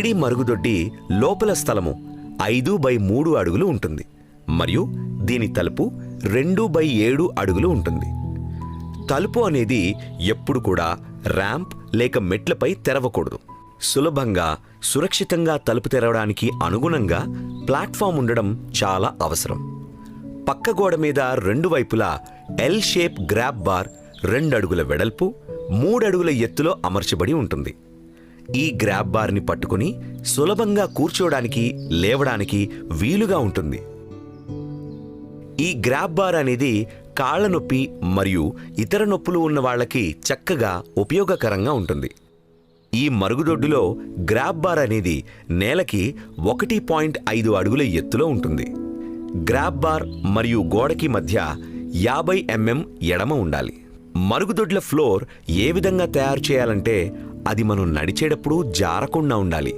ఇడి మరుగుదొడ్డి లోపల స్థలము ఐదు బై మూడు అడుగులు ఉంటుంది. మరియు దీని తలుపు రెండు బై ఏడు అడుగులు ఉంటుంది. తలుపు అనేది ఎప్పుడు కూడా ర్యాంప్ లేక మెట్లపై తెరవకూడదు. సులభంగా సురక్షితంగా తలుపు తెరవడానికి అనుగుణంగా ప్లాట్ఫామ్ ఉండడం చాలా అవసరం. పక్క గోడ మీద రెండు వైపులా ఎల్ షేప్ గ్రాబ్ బార్ రెండు అడుగుల వెడల్పు మూడడుగుల ఎత్తులో అమర్చబడి ఉంటుంది. ఈ గ్రాబ్ బార్ని పట్టుకుని సులభంగా కూర్చోవడానికి లేవడానికి వీలుగా ఉంటుంది. ఈ గ్రాబ్ బార్ అనేది కాళ్ళ నొప్పి మరియు ఇతర నొప్పులు ఉన్న వాళ్ళకి చక్కగా ఉపయోగకరంగా ఉంటుంది. ఈ మరుగుదొడ్డులో గ్రాబ్ బార్ అనేది నేలకి ఒకటి పాయింట్ ఐదు అడుగుల ఎత్తులో ఉంటుంది. గ్రాబ్ బార్ మరియు గోడకి మధ్య యాభై ఎంఎం ఎడమ ఉండాలి. మరుగుదొడ్ల ఫ్లోర్ ఏ విధంగా తయారు చేయాలంటే అది మనం నడిచేటప్పుడు జారకుండా ఉండాలి.